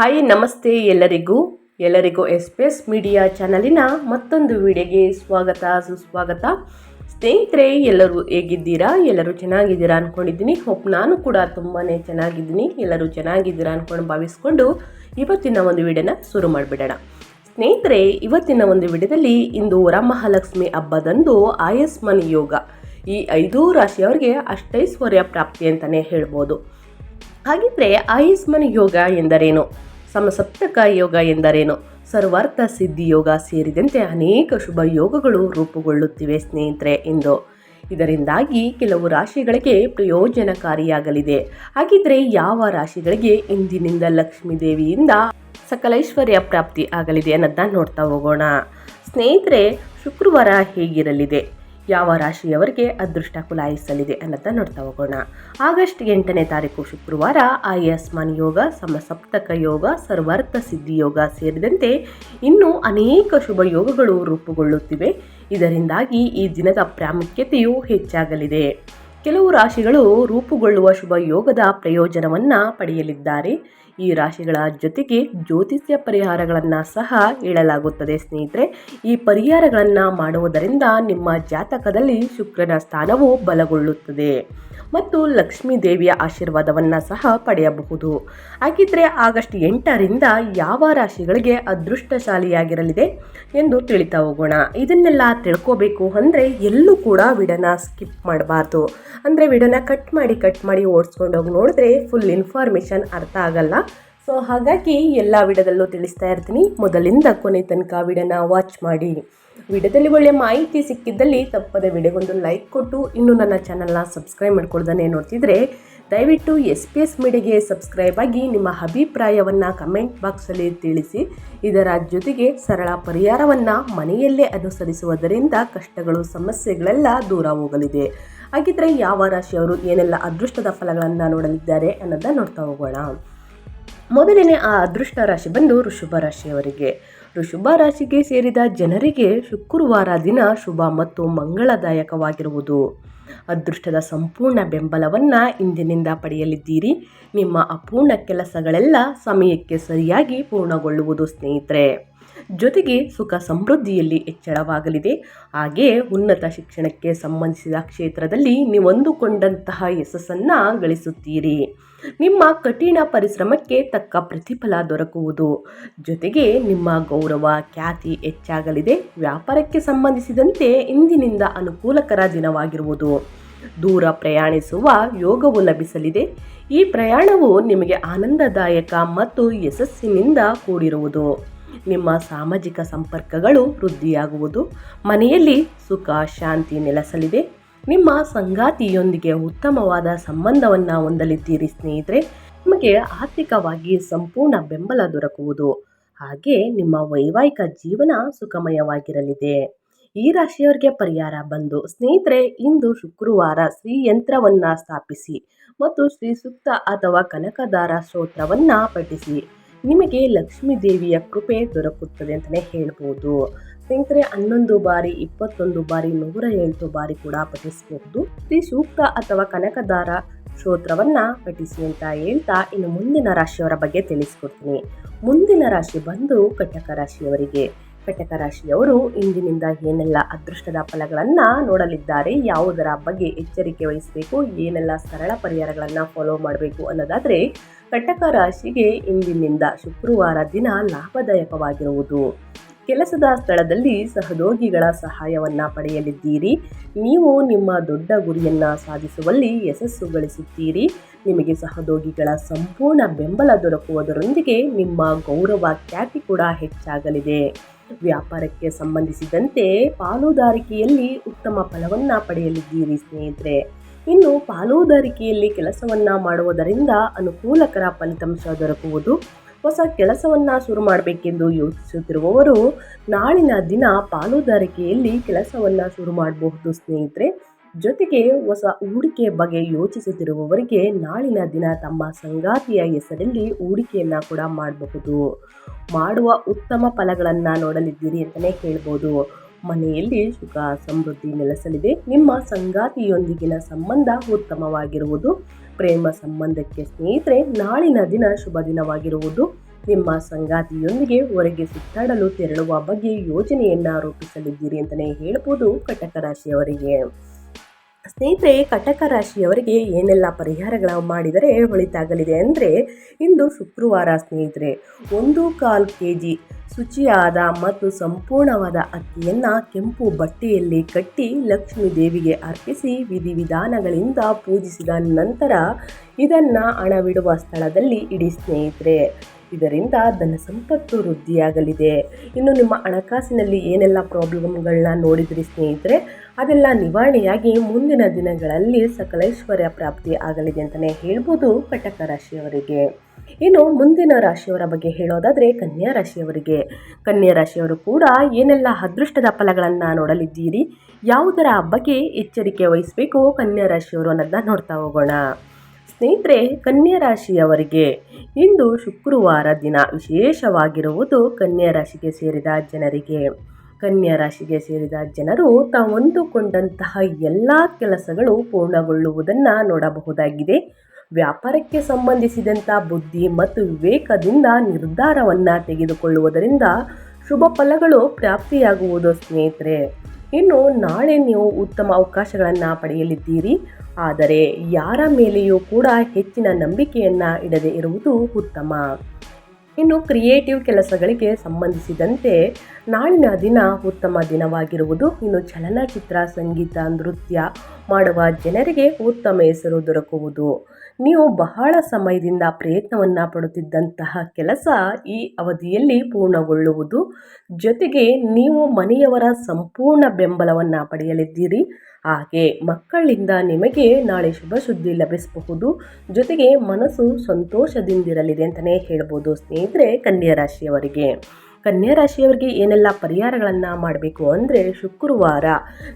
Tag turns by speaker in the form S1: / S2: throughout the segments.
S1: Hi, ನಮಸ್ತೆ ಎಲ್ಲರಿಗೂ. ಎಲ್ಲರಿಗೂ ಎಸ್ ಮೀಡಿಯಾ ಚಾನಲಿನ ಮತ್ತೊಂದು ವಿಡಿಯೋಗೆ ಸ್ವಾಗತ, ಸುಸ್ವಾಗತ. ಸ್ನೇಹಿತರೆ, ಎಲ್ಲರೂ ಹೇಗಿದ್ದೀರಾ? ಎಲ್ಲರೂ ಚೆನ್ನಾಗಿದ್ದೀರಾ ಅಂದ್ಕೊಂಡಿದ್ದೀನಿ ಹೋಪ್ ನಾನು ಕೂಡ ತುಂಬಾ ಚೆನ್ನಾಗಿದ್ದೀನಿ. ಎಲ್ಲರೂ ಚೆನ್ನಾಗಿದ್ದೀರಾ ಅಂದ್ಕೊಂಡು ಭಾವಿಸ್ಕೊಂಡು ಇವತ್ತಿನ ಒಂದು ವಿಡಿಯೋನ ಶುರು ಮಾಡಿಬಿಡೋಣ. ಸ್ನೇಹಿತರೆ, ಇವತ್ತಿನ ಒಂದು ವಿಡಿಯೋದಲ್ಲಿ ಇಂದು ವರಮಹಾಲಕ್ಷ್ಮಿ ಹಬ್ಬದಂದು ಆಯಸ್ಮನ್ ಯೋಗ. ಈ ಐದೂ ರಾಶಿಯವರಿಗೆ ಅಷ್ಟೈಶ್ವರ್ಯ ಪ್ರಾಪ್ತಿ ಅಂತಲೇ ಹೇಳ್ಬೋದು. ಹಾಗಿದ್ರೆ ಆಯುಷ್ಮಾನ್ ಯೋಗ ಎಂದರೇನು? ಸಮಸಪ್ತಕ ಯೋಗ ಎಂದರೇನು? ಸರ್ವಾರ್ಥ ಸಿದ್ಧಿ ಯೋಗ ಸೇರಿದಂತೆ ಅನೇಕ ಶುಭ ಯೋಗಗಳು ರೂಪುಗೊಳ್ಳುತ್ತಿವೆ ಸ್ನೇಹಿತರೆ ಎಂದು. ಇದರಿಂದಾಗಿ ಕೆಲವು ರಾಶಿಗಳಿಗೆ ಪ್ರಯೋಜನಕಾರಿಯಾಗಲಿದೆ. ಹಾಗಿದ್ರೆ ಯಾವ ರಾಶಿಗಳಿಗೆ ಇಂದಿನಿಂದ ಲಕ್ಷ್ಮೀ ದೇವಿಯಿಂದ ಸಕಲೈಶ್ವರ್ಯ ಪ್ರಾಪ್ತಿ ಆಗಲಿದೆ ಅನ್ನೋದನ್ನ ನೋಡ್ತಾ ಹೋಗೋಣ. ಸ್ನೇಹಿತರೆ, ಶುಕ್ರವಾರ ಹೇಗಿರಲಿದೆ? ಯಾವ ರಾಶಿಯವರಿಗೆ ಅದೃಷ್ಟ ಕುಲಾಯಿಸಲಿದೆ ಅನ್ನೋದನ್ನ ನೋಡ್ತಾ ಹೋಗೋಣ. ಆಗಸ್ಟ್ ಎಂಟನೇ ತಾರೀಕು ಶುಕ್ರವಾರ ಆಯಸ್ಮಾನ್ ಯೋಗ, ಸಮಸಪ್ತಕ ಯೋಗ, ಸರ್ವಾರ್ಥ ಸಿದ್ಧಿ ಯೋಗ ಸೇರಿದಂತೆ ಇನ್ನೂ ಅನೇಕ ಶುಭ ಯೋಗಗಳು ರೂಪುಗೊಳ್ಳುತ್ತಿವೆ. ಇದರಿಂದಾಗಿ ಈ ದಿನದ ಪ್ರಾಮುಖ್ಯತೆಯು ಹೆಚ್ಚಾಗಲಿದೆ. ಕೆಲವು ರಾಶಿಗಳು ರೂಪುಗೊಳ್ಳುವ ಶುಭ ಯೋಗದ ಪ್ರಯೋಜನವನ್ನು ಪಡೆಯಲಿದ್ದಾರೆ. ಈ ರಾಶಿಗಳ ಜೊತೆಗೆ ಜ್ಯೋತಿಷ್ಯ ಪರಿಹಾರಗಳನ್ನು ಸಹ ಹೇಳಲಾಗುತ್ತದೆ ಸ್ನೇಹಿತರೆ. ಈ ಪರಿಹಾರಗಳನ್ನು ಮಾಡುವುದರಿಂದ ನಿಮ್ಮ ಜಾತಕದಲ್ಲಿ ಶುಕ್ರನ ಸ್ಥಾನವು ಬಲಗೊಳ್ಳುತ್ತದೆ ಮತ್ತು ಲಕ್ಷ್ಮೀ ದೇವಿಯ ಆಶೀರ್ವಾದವನ್ನು ಸಹ ಪಡೆಯಬಹುದು. ಹಾಗಿದ್ರೆ ಆಗಸ್ಟ್ ಎಂಟರಿಂದ ಯಾವ ರಾಶಿಗಳಿಗೆ ಅದೃಷ್ಟಶಾಲಿಯಾಗಿರಲಿದೆ ಎಂದು ತಿಳಿತಾ ಹೋಗೋಣ. ಇದನ್ನೆಲ್ಲ ತಿಳ್ಕೋಬೇಕು ಅಂದರೆ ಎಲ್ಲೂ ಕೂಡ ವಿಡನ ಸ್ಕಿಪ್ ಮಾಡಬಾರ್ದು. ಅಂದರೆ ವಿಡನ ಕಟ್ ಮಾಡಿ ಕಟ್ ಮಾಡಿ ಓಡಿಸ್ಕೊಂಡು ಹೋಗಿ ನೋಡಿದ್ರೆ ಫುಲ್ ಇನ್ಫಾರ್ಮೇಷನ್ ಅರ್ಥ ಆಗಲ್ಲ. ಸೊ ಹಾಗಾಗಿ ಎಲ್ಲ ವಿಡದಲ್ಲೂ ತಿಳಿಸ್ತಾ ಇರ್ತೀನಿ. ಮೊದಲಿಂದ ಕೊನೆ ತನಕ ವಿಡನ ವಾಚ್ ಮಾಡಿ. ವಿಡಿಯೋದಲ್ಲಿ ಒಳ್ಳೆಯ ಮಾಹಿತಿ ಸಿಕ್ಕಿದ್ದಲ್ಲಿ ತಪ್ಪದೆ ವಿಡಿಯೋಗೊಂದು ಲೈಕ್ ಕೊಟ್ಟು, ಇನ್ನೂ ನನ್ನ ಚಾನಲ್ನ ಸಬ್ಸ್ಕ್ರೈಬ್ ಮಾಡ್ಕೊಳ್ದೇ ನೋಡ್ತಿದ್ರೆ, ದಯವಿಟ್ಟು ಎಸ್ ಪಿ ಎಸ್ ಮೀಡಿಯಾಗೆ ಸಬ್ಸ್ಕ್ರೈಬ್ ಆಗಿ ನಿಮ್ಮ ಅಭಿಪ್ರಾಯವನ್ನು ಕಮೆಂಟ್ ಬಾಕ್ಸಲ್ಲಿ ತಿಳಿಸಿ. ಇದರ ಜೊತೆಗೆ ಸರಳ ಪರಿಹಾರವನ್ನು ಮನೆಯಲ್ಲೇ ಅನುಸರಿಸುವುದರಿಂದ ಕಷ್ಟಗಳು, ಸಮಸ್ಯೆಗಳೆಲ್ಲ ದೂರ ಹೋಗಲಿದೆ. ಹಾಗಿದ್ರೆ ಯಾವ ರಾಶಿಯವರು ಏನೆಲ್ಲ ಅದೃಷ್ಟದ ಫಲಗಳನ್ನು ನೋಡಲಿದ್ದಾರೆ ಅನ್ನೋದನ್ನ ನೋಡ್ತಾ ಹೋಗೋಣ. ಮೊದಲನೇ ಆ ಅದೃಷ್ಟ ರಾಶಿ ಬಂದು ಋಷಭ ರಾಶಿಯವರಿಗೆ. ಋಷಭ ರಾಶಿಗೆ ಸೇರಿದ ಜನರಿಗೆ ಶುಕ್ರವಾರ ದಿನ ಶುಭ ಮತ್ತು ಮಂಗಳದಾಯಕವಾಗಿರುವುದು. ಅದೃಷ್ಟದ ಸಂಪೂರ್ಣ ಬೆಂಬಲವನ್ನು ಇಂದಿನಿಂದ ಪಡೆಯಲಿದ್ದೀರಿ. ನಿಮ್ಮ ಅಪೂರ್ಣ ಕೆಲಸಗಳೆಲ್ಲ ಸಮಯಕ್ಕೆ ಸರಿಯಾಗಿ ಪೂರ್ಣಗೊಳ್ಳುವುದು ಸ್ನೇಹಿತರೆ. ಜೊತೆಗೆ ಸುಖ ಸಮೃದ್ಧಿಯಲ್ಲಿ ಹೆಚ್ಚಳವಾಗಲಿದೆ. ಹಾಗೆಯೇ ಉನ್ನತ ಶಿಕ್ಷಣಕ್ಕೆ ಸಂಬಂಧಿಸಿದ ಕ್ಷೇತ್ರದಲ್ಲಿ ನೀವು ನೀವೊಂದುಕೊಂಡಂತಹ ಯಶಸ್ಸನ್ನು ಗಳಿಸುತ್ತೀರಿ. ನಿಮ್ಮ ಕಠಿಣ ಪರಿಶ್ರಮಕ್ಕೆ ತಕ್ಕ ಪ್ರತಿಫಲ ದೊರಕುವುದು. ಜೊತೆಗೆ ನಿಮ್ಮ ಗೌರವ ಖ್ಯಾತಿ ಹೆಚ್ಚಾಗಲಿದೆ. ವ್ಯಾಪಾರಕ್ಕೆ ಸಂಬಂಧಿಸಿದಂತೆ ಇಂದಿನಿಂದ ಅನುಕೂಲಕರ ದಿನವಾಗಿರುವುದು. ದೂರ ಪ್ರಯಾಣಿಸುವ ಯೋಗವು ಲಭಿಸಲಿದೆ. ಈ ಪ್ರಯಾಣವು ನಿಮಗೆ ಆನಂದದಾಯಕ ಮತ್ತು ಯಶಸ್ಸಿನಿಂದ ಕೂಡಿರುವುದು. ನಿಮ್ಮ ಸಾಮಾಜಿಕ ಸಂಪರ್ಕಗಳು ವೃದ್ಧಿಯಾಗುವುದು. ಮನೆಯಲ್ಲಿ ಸುಖ, ಶಾಂತಿ ನೆಲೆಸಲಿದೆ. ನಿಮ್ಮ ಸಂಗಾತಿಯೊಂದಿಗೆ ಉತ್ತಮವಾದ ಸಂಬಂಧವನ್ನು ಹೊಂದಲಿದ್ದೀರಿ ಸ್ನೇಹಿತರೆ, ನಿಮಗೆ ಆರ್ಥಿಕವಾಗಿ ಸಂಪೂರ್ಣ ಬೆಂಬಲ ದೊರಕುವುದು. ಹಾಗೆ ನಿಮ್ಮ ವೈವಾಹಿಕ ಜೀವನ ಸುಖಮಯವಾಗಿರಲಿದೆ. ಈ ರಾಶಿಯವರಿಗೆ ಪರಿಹಾರ ಬಂದು ಸ್ನೇಹಿತರೆ, ಇಂದು ಶುಕ್ರವಾರ ಶ್ರೀ ಯಂತ್ರವನ್ನು ಸ್ಥಾಪಿಸಿ ಮತ್ತು ಶ್ರೀ ಸುಕ್ತ ಅಥವಾ ಕನಕದಾರ ಸ್ತೋತ್ರವನ್ನು ಪಠಿಸಿ. ನಿಮಗೆ ಲಕ್ಷ್ಮೀ ದೇವಿಯ ಕೃಪೆ ದೊರಕುತ್ತದೆ ಅಂತಲೇ ಹೇಳ್ಬೋದು. ಸ್ನೇಹಿತರೆ, ಹನ್ನೊಂದು ಬಾರಿ, ಇಪ್ಪತ್ತೊಂದು ಬಾರಿ, ನೂರ ಎಂಟು ಬಾರಿ ಕೂಡ ಪಠಿಸಬಹುದು. ಶ್ರೀ ಸೂಕ್ತ ಅಥವಾ ಕನಕದಾರ ಶ್ರೋತ್ರವನ್ನ ಪಠಿಸಿ ಅಂತ ಹೇಳ್ತಾ ಇನ್ನು ಮುಂದಿನ ರಾಶಿಯವರ ಬಗ್ಗೆ ತಿಳಿಸ್ಕೊಡ್ತೀನಿ. ಮುಂದಿನ ರಾಶಿ ಬಂದು ಕಟಕ ರಾಶಿಯವರಿಗೆ. ಕಟಕ ರಾಶಿಯವರು ಇಂದಿನಿಂದ ಏನೆಲ್ಲ ಅದೃಷ್ಟದ ಫಲಗಳನ್ನು ನೋಡಲಿದ್ದಾರೆ, ಯಾವುದರ ಬಗ್ಗೆ ಎಚ್ಚರಿಕೆ ವಹಿಸಬೇಕು, ಏನೆಲ್ಲ ಸರಳ ಪರಿಹಾರಗಳನ್ನು ಫಾಲೋ ಮಾಡಬೇಕು ಅನ್ನೋದಾದರೆ, ಕಟಕ ರಾಶಿಗೆ ಇಂದಿನಿಂದ ಶುಕ್ರವಾರ ದಿನ ಲಾಭದಾಯಕವಾಗಿರುವುದು. ಕೆಲಸದ ಸ್ಥಳದಲ್ಲಿ ಸಹೋದ್ಯೋಗಿಗಳ ಸಹಾಯವನ್ನು ಪಡೆಯಲಿದ್ದೀರಿ. ನೀವು ನಿಮ್ಮ ದೊಡ್ಡ ಗುರಿಯನ್ನು ಸಾಧಿಸುವಲ್ಲಿ ಯಶಸ್ಸು ಗಳಿಸುತ್ತೀರಿ. ನಿಮಗೆ ಸಹೋದ್ಯೋಗಿಗಳ ಸಂಪೂರ್ಣ ಬೆಂಬಲ ದೊರಕುವುದರೊಂದಿಗೆ ನಿಮ್ಮ ಗೌರವ ಖ್ಯಾತಿ ಕೂಡ ಹೆಚ್ಚಾಗಲಿದೆ. ವ್ಯಾಪಾರಕ್ಕೆ ಸಂಬಂಧಿಸಿದಂತೆ ಪಾಲುದಾರಿಕೆಯಲ್ಲಿ ಉತ್ತಮ ಫಲವನ್ನು ಪಡೆಯಲಿದ್ದೀರಿ ಸ್ನೇಹಿತರೆ. ಇನ್ನು ಪಾಲುದಾರಿಕೆಯಲ್ಲಿ ಕೆಲಸವನ್ನು ಮಾಡುವುದರಿಂದ ಅನುಕೂಲಕರ ಫಲಿತಾಂಶ ದೊರಕುವುದು ಹೊಸ ಕೆಲಸವನ್ನು ಶುರು ಮಾಡಬೇಕೆಂದು ಯೋಚಿಸುತ್ತಿರುವವರು ನಾಳಿನ ದಿನ ಪಾಲುದಾರಿಕೆಯಲ್ಲಿ ಕೆಲಸವನ್ನು ಶುರು ಮಾಡಬಹುದು ಸ್ನೇಹಿತರೆ. ಜೊತೆಗೆ ಹೊಸ ಹೂಡಿಕೆ ಬಗ್ಗೆ ಯೋಚಿಸುತ್ತಿರುವವರಿಗೆ ನಾಳಿನ ದಿನ ತಮ್ಮ ಸಂಗಾತಿಯ ಹೆಸರಲ್ಲಿ ಹೂಡಿಕೆಯನ್ನು ಕೂಡ ಮಾಡಬಹುದು. ಮಾಡುವ ಉತ್ತಮ ಫಲಗಳನ್ನು ನೋಡಲಿದ್ದೀರಿ ಅಂತಲೇ ಹೇಳ್ಬೋದು. ಮನೆಯಲ್ಲಿ ಸುಖ, ಸಮೃದ್ಧಿ ನೆಲೆಸಲಿದೆ. ನಿಮ್ಮ ಸಂಗಾತಿಯೊಂದಿಗಿನ ಸಂಬಂಧ ಉತ್ತಮವಾಗಿರುವುದು. ಪ್ರೇಮ ಸಂಬಂಧಕ್ಕೆ ಸ್ನೇಹಿತರೆ, ನಾಳಿನ ದಿನ ಶುಭ ದಿನವಾಗಿರುವುದು. ನಿಮ್ಮ ಸಂಗಾತಿಯೊಂದಿಗೆ ಹೊರಗೆ ಸುತ್ತಾಡಲು ತೆರಳುವ ಬಗ್ಗೆ ಯೋಜನೆಯನ್ನ ರೂಪಿಸಲಿದ್ದೀರಿ ಅಂತಲೇ ಹೇಳ್ಬೋದು ಕಟಕ ರಾಶಿಯವರಿಗೆ. ಸ್ನೇಹಿತರೆ, ಕಟಕ ರಾಶಿಯವರಿಗೆ ಏನೆಲ್ಲ ಪರಿಹಾರಗಳ ಮಾಡಿದರೆ ಒಳಿತಾಗಲಿದೆ ಅಂದರೆ ಇಂದು ಶುಕ್ರವಾರ ಸ್ನೇಹಿತರೆ, ಒಂದು ಕಾಲು ಕೆ ಜಿ ಶುಚಿಯಾದ ಮತ್ತು ಸಂಪೂರ್ಣವಾದ ಅಕ್ಕಿಯನ್ನು ಕೆಂಪು ಬಟ್ಟೆಯಲ್ಲಿ ಕಟ್ಟಿ ಲಕ್ಷ್ಮೀ ದೇವಿಗೆ ಅರ್ಪಿಸಿ ವಿಧಿವಿಧಾನಗಳಿಂದ ಪೂಜಿಸಿದ ನಂತರ ಇದನ್ನು ಹಣವಿಡುವ ಸ್ಥಳದಲ್ಲಿ ಇಡಿ ಸ್ನೇಹಿತರೆ. ಇದರಿಂದ ಧನ ಸಂಪತ್ತು ವೃದ್ಧಿಯಾಗಲಿದೆ. ಇನ್ನು ನಿಮ್ಮ ಹಣಕಾಸಿನಲ್ಲಿ ಏನೆಲ್ಲ ಪ್ರಾಬ್ಲಮ್ಗಳನ್ನ ನೋಡಿದ್ರಿ ಸ್ನೇಹಿತರೆ, ಅದೆಲ್ಲ ನಿವಾರಣೆಯಾಗಿ ಮುಂದಿನ ದಿನಗಳಲ್ಲಿ ಸಕಲೈಶ್ವರ್ಯ ಪ್ರಾಪ್ತಿ ಆಗಲಿದೆ ಅಂತಲೇ ಹೇಳ್ಬೋದು ಕಟಕ ರಾಶಿಯವರಿಗೆ. ಇನ್ನು ಮುಂದಿನ ರಾಶಿಯವರ ಬಗ್ಗೆ ಹೇಳೋದಾದರೆ ಕನ್ಯಾ ರಾಶಿಯವರಿಗೆ. ಕನ್ಯಾ ರಾಶಿಯವರು ಕೂಡ ಏನೆಲ್ಲ ಅದೃಷ್ಟದ ಫಲಗಳನ್ನು ನೋಡಲಿದ್ದೀರಿ, ಯಾವುದರ ಬಗ್ಗೆ ಎಚ್ಚರಿಕೆ ವಹಿಸಬೇಕು ಕನ್ಯಾ ರಾಶಿಯವರು ಅನ್ನೋದನ್ನ ನೋಡ್ತಾ ಹೋಗೋಣ. ಸ್ನೇಹಿತರೆ ಕನ್ಯಾ ರಾಶಿಯವರಿಗೆ ಇಂದು ಶುಕ್ರವಾರ ದಿನ ವಿಶೇಷವಾಗಿರುವುದು ಕನ್ಯಾ ರಾಶಿಗೆ ಸೇರಿದ ಜನರಿಗೆ. ಕನ್ಯಾ ರಾಶಿಗೆ ಸೇರಿದ ಜನರು ತಾವು ಹೊಂದಿಕೊಂಡಂತಹ ಎಲ್ಲ ಕೆಲಸಗಳು ಪೂರ್ಣಗೊಳ್ಳುವುದನ್ನು ನೋಡಬಹುದಾಗಿದೆ. ವ್ಯಾಪಾರಕ್ಕೆ ಸಂಬಂಧಿಸಿದಂಥ ಬುದ್ಧಿ ಮತ್ತು ವಿವೇಕದಿಂದ ನಿರ್ಧಾರವನ್ನು ತೆಗೆದುಕೊಳ್ಳುವುದರಿಂದ ಶುಭ ಫಲಗಳು ಪ್ರಾಪ್ತಿಯಾಗುವುದು ಸ್ನೇಹಿತರೆ. ಇನ್ನು ನಾಳೆ ನೀವು ಉತ್ತಮ ಅವಕಾಶಗಳನ್ನು ಪಡೆಯಲಿದ್ದೀರಿ. ಆದರೆ ಯಾರ ಮೇಲೆಯೂ ಕೂಡ ಹೆಚ್ಚಿನ ನಂಬಿಕೆಯನ್ನು ಇಡದೆ ಇರುವುದು ಉತ್ತಮ. ಇನ್ನು ಕ್ರಿಯೇಟಿವ್ ಕೆಲಸಗಳಿಗೆ ಸಂಬಂಧಿಸಿದಂತೆ ನಾಳಿನ ದಿನ ಉತ್ತಮ ದಿನವಾಗಿರುವುದು. ಇನ್ನು ಚಲನಚಿತ್ರ, ಸಂಗೀತ, ನೃತ್ಯ ಮಾಡುವ ಜನರಿಗೆ ಉತ್ತಮ ಹೆಸರು ದೊರಕುವುದು. ನೀವು ಬಹಳ ಸಮಯದಿಂದ ಪ್ರಯತ್ನವನ್ನು ಪಡುತ್ತಿದ್ದಂತಹ ಕೆಲಸ ಈ ಅವಧಿಯಲ್ಲಿ ಪೂರ್ಣಗೊಳ್ಳುವುದು. ಜೊತೆಗೆ ನೀವು ಮನೆಯವರ ಸಂಪೂರ್ಣ ಬೆಂಬಲವನ್ನು ಪಡೆಯಲಿದ್ದೀರಿ. ಹಾಗೆ ಮಕ್ಕಳಿಂದ ನಿಮಗೆ ನಾಳೆ ಶುಭ ಸುದ್ದಿ ಲಭಿಸಬಹುದು. ಜೊತೆಗೆ ಮನಸ್ಸು ಸಂತೋಷದಿಂದಿರಲಿದೆ ಅಂತಲೇ ಹೇಳ್ಬೋದು ಸ್ನೇಹಿತರೆ, ಕನ್ಯಾ ರಾಶಿಯವರಿಗೆ. ಕನ್ಯಾ ರಾಶಿಯವರಿಗೆ ಏನೆಲ್ಲ ಪರಿಹಾರಗಳನ್ನು ಮಾಡಬೇಕು ಅಂದರೆ ಶುಕ್ರವಾರ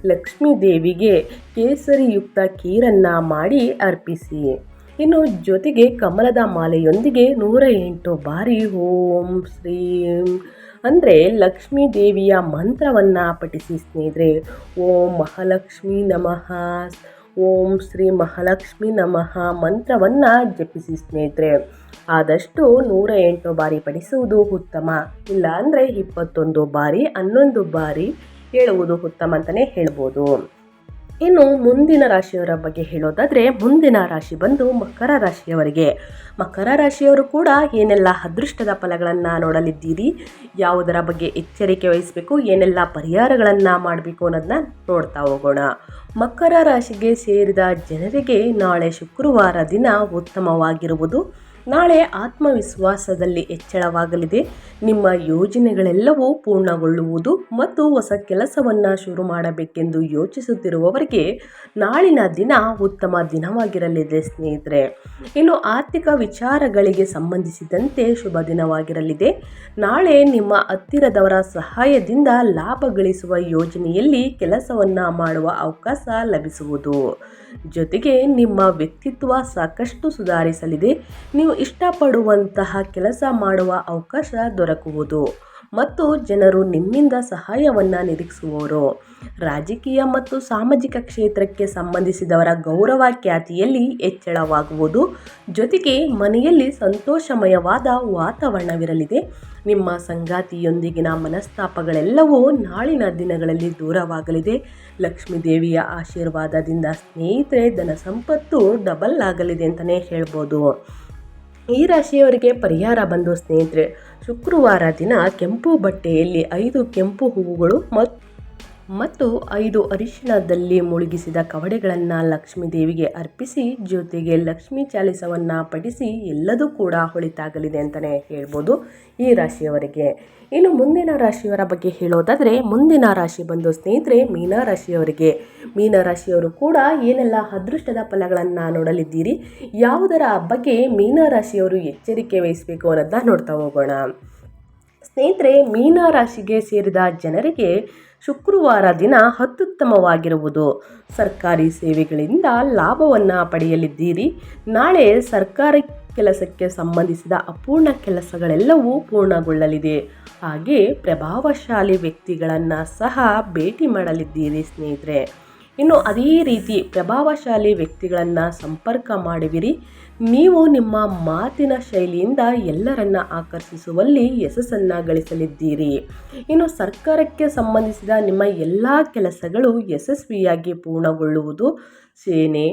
S1: ಲಕ್ಷ್ಮೀ ದೇವಿಗೆ ಕೇಸರಿಯುಕ್ತ ಕೀರನ್ನು ಮಾಡಿ ಅರ್ಪಿಸಿ. ಇನ್ನು ಜೊತೆಗೆ ಕಮಲದ ಮಾಲೆಯೊಂದಿಗೆ ನೂರ ಎಂಟು ಬಾರಿ ಓಂ ಶ್ರೀಂ. ಅಂದರೆ ಲಕ್ಷ್ಮೀ ದೇವಿಯ ಮಂತ್ರವನ್ನು ಪಠಿಸಿ ಸ್ನೇಹಿತರೆ. ಓಂ ಮಹಾಲಕ್ಷ್ಮಿ ನಮಃ. ಓಂ ಶ್ರೀ ಮಹಾಲಕ್ಷ್ಮಿ ನಮಃ ಮಂತ್ರವನ್ನು ಜಪಿಸಿ ಸ್ನೇಹಿತರೆ. ಆದಷ್ಟು ನೂರ ಎಂಟು ಬಾರಿ ಪಡಿಸುವುದು ಉತ್ತಮ. ಇಲ್ಲ ಅಂದರೆ ಇಪ್ಪತ್ತೊಂದು ಬಾರಿ, ಹನ್ನೊಂದು ಬಾರಿ ಹೇಳುವುದು ಉತ್ತಮ ಅಂತಲೇ ಹೇಳ್ಬೋದು. ಇನ್ನು ಮುಂದಿನ ರಾಶಿಯವರ ಬಗ್ಗೆ ಹೇಳೋದಾದರೆ ಮುಂದಿನ ರಾಶಿ ಬಂದು ಮಕರ ರಾಶಿಯವರಿಗೆ. ಮಕರ ರಾಶಿಯವರು ಕೂಡ ಏನೆಲ್ಲ ಅದೃಷ್ಟದ ಫಲಗಳನ್ನು ನೋಡಲಿದ್ದೀರಿ? ಯಾವುದರ ಬಗ್ಗೆ ಎಚ್ಚರಿಕೆ ವಹಿಸಬೇಕು? ಏನೆಲ್ಲ ಪರಿಹಾರಗಳನ್ನು ಮಾಡಬೇಕು ಅನ್ನೋದನ್ನ ನೋಡ್ತಾ ಹೋಗೋಣ. ಮಕರ ರಾಶಿಗೆ ಸೇರಿದ ಜನರಿಗೆ ನಾಳೆ ಶುಕ್ರವಾರ ದಿನ ಉತ್ತಮವಾಗಿರುವುದು ನಾಳೆ ಆತ್ಮವಿಶ್ವಾಸದಲ್ಲಿ ಹೆಚ್ಚಳವಾಗಲಿದೆ ನಿಮ್ಮ ಯೋಜನೆಗಳೆಲ್ಲವೂ ಪೂರ್ಣಗೊಳ್ಳುವುದು ಮತ್ತು ಹೊಸ ಕೆಲಸವನ್ನು ಶುರು ಮಾಡಬೇಕೆಂದು ಯೋಚಿಸುತ್ತಿರುವವರಿಗೆ ನಾಳಿನ ದಿನ ಉತ್ತಮ ದಿನವಾಗಿರಲಿದೆ ಸ್ನೇಹಿತರೆ. ಇನ್ನು ಆರ್ಥಿಕ ವಿಚಾರಗಳಿಗೆ ಸಂಬಂಧಿಸಿದಂತೆ ಶುಭ ದಿನವಾಗಿರಲಿದೆ. ನಾಳೆ ನಿಮ್ಮ ಹತ್ತಿರದವರ ಸಹಾಯದಿಂದ ಲಾಭ ಗಳಿಸುವ ಯೋಜನೆಯಲ್ಲಿ ಕೆಲಸವನ್ನು ಮಾಡುವ ಅವಕಾಶ ಲಭಿಸುವುದು. ಜೊತೆಗೆ ನಿಮ್ಮ ವ್ಯಕ್ತಿತ್ವ ಸಾಕಷ್ಟು ಸುಧಾರಿಸಲಿದೆ. ನೀವು ಇಷ್ಟಪಡುವಂತಹ ಕೆಲಸ ಮಾಡುವ ಅವಕಾಶ ದೊರಕುವುದು. ಮತ್ತು ಜನರು ನಿಮ್ಮಿಂದ ಸಹಾಯವನ್ನು ನಿರೀಕ್ಷಿಸುವವರು. ರಾಜಕೀಯ ಮತ್ತು ಸಾಮಾಜಿಕ ಕ್ಷೇತ್ರಕ್ಕೆ ಸಂಬಂಧಿಸಿದವರ ಗೌರವ ಖ್ಯಾತಿಯಲ್ಲಿ ಹೆಚ್ಚಳವಾಗುವುದು. ಜೊತೆಗೆ ಮನೆಯಲ್ಲಿ ಸಂತೋಷಮಯವಾದ ವಾತಾವರಣವಿರಲಿದೆ. ನಿಮ್ಮ ಸಂಗಾತಿಯೊಂದಿಗಿನ ಮನಸ್ತಾಪಗಳೆಲ್ಲವೂ ನಾಳಿನ ದಿನಗಳಲ್ಲಿ ದೂರವಾಗಲಿದೆ. ಲಕ್ಷ್ಮೀ ದೇವಿಯ ಆಶೀರ್ವಾದದಿಂದ ಸ್ನೇಹಿತರೆ, ಧನ ಸಂಪತ್ತು ಡಬಲ್ ಆಗಲಿದೆ ಅಂತಲೇ ಹೇಳ್ಬೋದು. ಈ ರಾಶಿಯವರಿಗೆ ಪರಿಹಾರ ಬಂದು ಸ್ನೇಹಿತರೆ ಶುಕ್ರವಾರ ದಿನ ಕೆಂಪು ಬಟ್ಟೆಯಲ್ಲಿ ಐದು ಕೆಂಪು ಹೂವುಗಳು ಮತ್ತು ಮತ್ತು ಐದು ಅರಿಶಿಣದಲ್ಲಿ ಮುಳುಗಿಸಿದ ಕವಡೆಗಳನ್ನು ಲಕ್ಷ್ಮೀ ದೇವಿಗೆ ಅರ್ಪಿಸಿ ಜೊತೆಗೆ ಲಕ್ಷ್ಮೀ ಚಾಲಿಸವನ್ನು ಪಠಿಸಿ ಎಲ್ಲದೂ ಕೂಡ ಹೊಳಿತಾಗಲಿದೆ ಅಂತಲೇ ಹೇಳ್ಬೋದು ಈ ರಾಶಿಯವರಿಗೆ. ಇನ್ನು ಮುಂದಿನ ರಾಶಿಯವರ ಬಗ್ಗೆ ಹೇಳೋದಾದರೆ, ಮುಂದಿನ ರಾಶಿ ಬಂದು ಸ್ನೇಹಿತರೆ, ಮೀನ ರಾಶಿಯವರಿಗೆ. ಮೀನ ರಾಶಿಯವರು ಕೂಡ ಏನೆಲ್ಲ ಅದೃಷ್ಟದ ಫಲಗಳನ್ನು ನೋಡಲಿದ್ದೀರಿ, ಯಾವುದರ ಬಗ್ಗೆ ಮೀನ ರಾಶಿಯವರು ಎಚ್ಚರಿಕೆ ವಹಿಸಬೇಕು ಅನ್ನೋದನ್ನ ನೋಡ್ತಾ ಹೋಗೋಣ. ಸ್ನೇಹಿತರೆ, ಮೀನ ರಾಶಿಗೆ ಸೇರಿದ ಜನರಿಗೆ ಶುಕ್ರವಾರ ದಿನ ಅತ್ಯುತ್ತಮವಾಗಿರುವುದು. ಸರ್ಕಾರಿ ಸೇವೆಗಳಿಂದ ಲಾಭವನ್ನು ಪಡೆಯಲಿದ್ದೀರಿ. ನಾಳೆ ಸರ್ಕಾರಿ ಕೆಲಸಕ್ಕೆ ಸಂಬಂಧಿಸಿದ ಅಪೂರ್ಣ ಕೆಲಸಗಳೆಲ್ಲವೂ ಪೂರ್ಣಗೊಳ್ಳಲಿದೆ. ಹಾಗೆ ಪ್ರಭಾವಶಾಲಿ ವ್ಯಕ್ತಿಗಳನ್ನು ಸಹ ಭೇಟಿ ಮಾಡಲಿದ್ದೀರಿ ಸ್ನೇಹಿತರೆ. ಇನ್ನು ಅದೇ ರೀತಿ ಪ್ರಭಾವಶಾಲಿ ವ್ಯಕ್ತಿಗಳನ್ನು ಸಂಪರ್ಕ ಮಾಡುವಿರಿ. ನೀವು ನಿಮ್ಮ ಮಾತಿನ ಶೈಲಿಯಿಂದ ಎಲ್ಲರನ್ನ ಆಕರ್ಷಿಸುವಲ್ಲಿ ಯಶಸ್ಸನ್ನು ಗಳಿಸಲಿದ್ದೀರಿ ಇನ್ನು ಸರ್ಕಾರಕ್ಕೆ ಸಂಬಂಧಿಸಿದ ನಿಮ್ಮ ಎಲ್ಲ ಕೆಲಸಗಳು ಯಶಸ್ವಿಯಾಗಿ ಪೂರ್ಣಗೊಳ್ಳುವುದು ಸೇನೆ,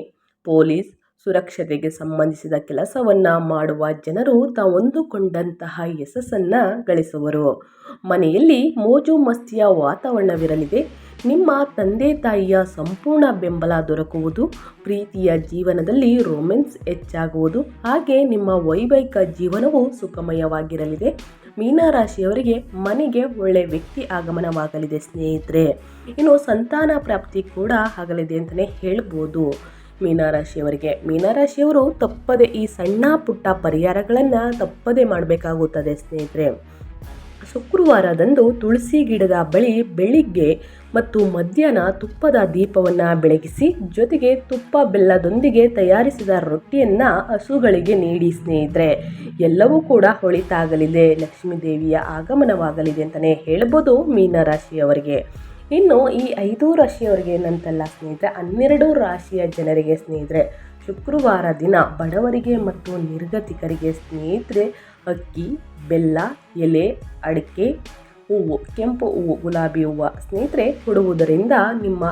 S1: ಪೊಲೀಸ್ ಸುರಕ್ಷತೆಗೆ ಸಂಬಂಧಿಸಿದ ಕೆಲಸವನ್ನು ಮಾಡುವ ಜನರು ತಾವೊಂದುಕೊಂಡಂತಹ ಯಶಸ್ಸನ್ನು ಗಳಿಸುವರು. ಮನೆಯಲ್ಲಿ ಮೋಜು ಮಸ್ತಿಯ ವಾತಾವರಣವಿರಲಿದೆ. ನಿಮ್ಮ ತಂದೆ ತಾಯಿಯ ಸಂಪೂರ್ಣ ಬೆಂಬಲ ದೊರಕುವುದು, ಪ್ರೀತಿಯ ಜೀವನದಲ್ಲಿ ರೊಮ್ಯಾನ್ಸ್ ಹೆಚ್ಚಾಗುವುದು, ಹಾಗೆ ನಿಮ್ಮ ವೈವಾಹಿಕ ಜೀವನವು ಸುಖಮಯವಾಗಿರಲಿದೆ. ಮೀನರಾಶಿಯವರಿಗೆ ಮನೆಗೆ ಒಳ್ಳೆಯ ವ್ಯಕ್ತಿ ಆಗಮನವಾಗಲಿದೆ ಸ್ನೇಹಿತರೆ. ಇನ್ನು ಸಂತಾನ ಪ್ರಾಪ್ತಿ ಕೂಡ ಆಗಲಿದೆ ಅಂತಲೇ ಹೇಳ್ಬೋದು. ಮೀನರಾಶಿಯವರಿಗೆ. ಮೀನರಾಶಿಯವರು ತಪ್ಪದೆ ಈ ಸಣ್ಣ ಪುಟ್ಟ ಪರಿಹಾರಗಳನ್ನು ತಪ್ಪದೆ ಮಾಡಬೇಕಾಗುತ್ತದೆ ಸ್ನೇಹಿತರೆ. ಶುಕ್ರವಾರದಂದು ತುಳಸಿ ಗಿಡದ ಬಳಿ ಬೆಳಿಗ್ಗೆ ಮತ್ತು ಮಧ್ಯಾಹ್ನ ತುಪ್ಪದ ದೀಪವನ್ನು ಬೆಳಗಿಸಿ ಜೊತೆಗೆ ತುಪ್ಪ ಬೆಲ್ಲದೊಂದಿಗೆ ತಯಾರಿಸಿದ ರೊಟ್ಟಿಯನ್ನು ಹಸುಗಳಿಗೆ ನೀಡಿ ಸ್ನೇಹಿತರೆ. ಎಲ್ಲವೂ ಕೂಡ ಹೊಳಿತಾಗಲಿದೆ. ಲಕ್ಷ್ಮೀ ದೇವಿಯ ಆಗಮನವಾಗಲಿದೆ ಅಂತಲೇ ಹೇಳ್ಬೋದು ಮೀನರಾಶಿಯವರಿಗೆ. ಇನ್ನು ಈ ಐದು ರಾಶಿಯವರಿಗೆ ಏನಂತಲ್ಲ ಸ್ನೇಹಿತರೆ, ಹನ್ನೆರಡು ರಾಶಿಯ ಜನರಿಗೆ ಸ್ನೇಹಿತರೆ, ಶುಕ್ರವಾರ ದಿನ ಬಡವರಿಗೆ ಮತ್ತು ನಿರ್ಗತಿಕರಿಗೆ ಸ್ನೇಹಿತರೆ, ಅಕ್ಕಿ, ಬೆಲ್ಲ, ಎಲೆ, ಅಡಿಕೆ, ಹೂವು, ಕೆಂಪು ಹೂವು, ಗುಲಾಬಿ ಹೂವು ಸ್ನೇಹಿತರೆ ಕೊಡುವುದರಿಂದ ನಿಮ್ಮ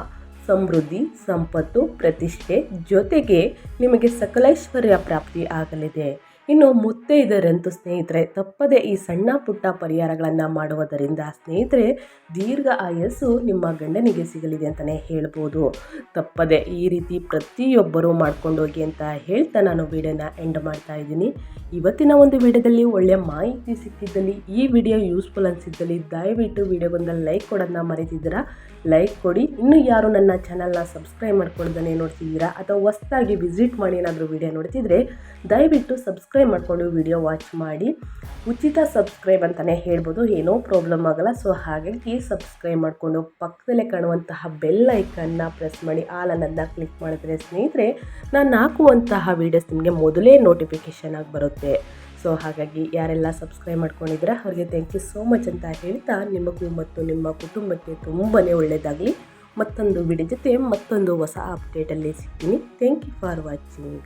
S1: ಸಮೃದ್ಧಿ, ಸಂಪತ್ತು, ಪ್ರತಿಷ್ಠೆ ಜೊತೆಗೆ ನಿಮಗೆ ಸಕಲೈಶ್ವರ್ಯ ಪ್ರಾಪ್ತಿ ಆಗಲಿದೆ. ಇನ್ನು ಮುತ್ತೈದರಂತೂ ಸ್ನೇಹಿತರೆ, ತಪ್ಪದೆ ಈ ಸಣ್ಣ ಪುಟ್ಟ ಪರಿಹಾರಗಳನ್ನು ಮಾಡುವುದರಿಂದ ಸ್ನೇಹಿತರೆ ದೀರ್ಘ ಆಯಸ್ಸು ನಿಮ್ಮ ಗಂಡನಿಗೆ ಸಿಗಲಿದೆ ಅಂತಲೇ ಹೇಳ್ಬೋದು. ತಪ್ಪದೆ ಈ ರೀತಿ ಪ್ರತಿಯೊಬ್ಬರೂ ಮಾಡ್ಕೊಂಡೋಗಿ ಅಂತ ಹೇಳ್ತಾ ನಾನು ವಿಡಿಯೋನ ಎಂಡ್ ಮಾಡ್ತಾ ಇದ್ದೀನಿ. ಇವತ್ತಿನ ಒಂದು ವಿಡಿಯೋದಲ್ಲಿ ಒಳ್ಳೆಯ ಮಾಹಿತಿ ಸಿಕ್ಕಿದ್ದಲ್ಲಿ ಈ ವಿಡಿಯೋ ಯೂಸ್ಫುಲ್ ಅನಿಸಿದ್ದಲ್ಲಿ ದಯವಿಟ್ಟು ವಿಡಿಯೋಗೊಂದು ಲೈಕ್ ಕೊಡೋದನ್ನ ಮರೆತಿದ್ದೀರಾ? ಲೈಕ್ ಕೊಡಿ. ಇನ್ನೂ ಯಾರು ನನ್ನ ಚಾನಲ್ನ ಸಬ್ಸ್ಕ್ರೈಬ್ ಮಾಡ್ಕೊಳ್ಳೋದನ್ನೇ ನೋಡ್ತಿದ್ದೀರಾ? ಅಥವಾ ಹೊಸ್ದಾಗಿ ವಿಸಿಟ್ ಮಾಡಿ ಏನಾದರೂ ವಿಡಿಯೋ ನೋಡ್ತಿದ್ರೆ ದಯವಿಟ್ಟು ಸಬ್ಸ್ಕ್ರೈಬ್ ಮಾಡಿಕೊಂಡು ವಿಡಿಯೋ ವಾಚ್ ಮಾಡಿ. ಉಚಿತ ಸಬ್ಸ್ಕ್ರೈಬ್ ಅಂತಲೇ ಹೇಳ್ಬೋದು. ಏನೋ ಪ್ರಾಬ್ಲಮ್ ಆಗಲ್ಲ. ಸೊ ಹಾಗಾಗಿ ಸಬ್ಸ್ಕ್ರೈಬ್ ಮಾಡಿಕೊಂಡು ಪಕ್ಕದಲ್ಲೇ ಕಾಣುವಂತಹ ಬೆಲ್ ಐಕನ್ನ ಪ್ರೆಸ್ ಮಾಡಿ ಆಲ್ ಕ್ಲಿಕ್ ಮಾಡಿದ್ರೆ ಸ್ನೇಹಿತರೆ, ನಾನು ಹಾಕುವಂತಹ ವೀಡಿಯೋಸ್ ನಿಮಗೆ ಮೊದಲೇ ನೋಟಿಫಿಕೇಷನ್ ಆಗಿ ಬರುತ್ತೆ. ಸೊ ಹಾಗಾಗಿ ಯಾರೆಲ್ಲ ಸಬ್ಸ್ಕ್ರೈಬ್ ಮಾಡ್ಕೊಂಡಿದ್ರೆ ಅವ್ರಿಗೆ ಥ್ಯಾಂಕ್ ಯು ಸೋ ಮಚ್ ಅಂತ ಹೇಳ್ತಾ ನಿಮಗೂ ಮತ್ತು ನಿಮ್ಮ ಕುಟುಂಬಕ್ಕೆ ತುಂಬಾ ಒಳ್ಳೆಯದಾಗಲಿ ಮತ್ತೊಂದು ವಿಡಿಯೋ ಜೊತೆ ಮತ್ತೊಂದು ಹೊಸ ಅಪ್ಡೇಟಲ್ಲಿ ಸಿಗ್ತೀನಿ. Thank you for watching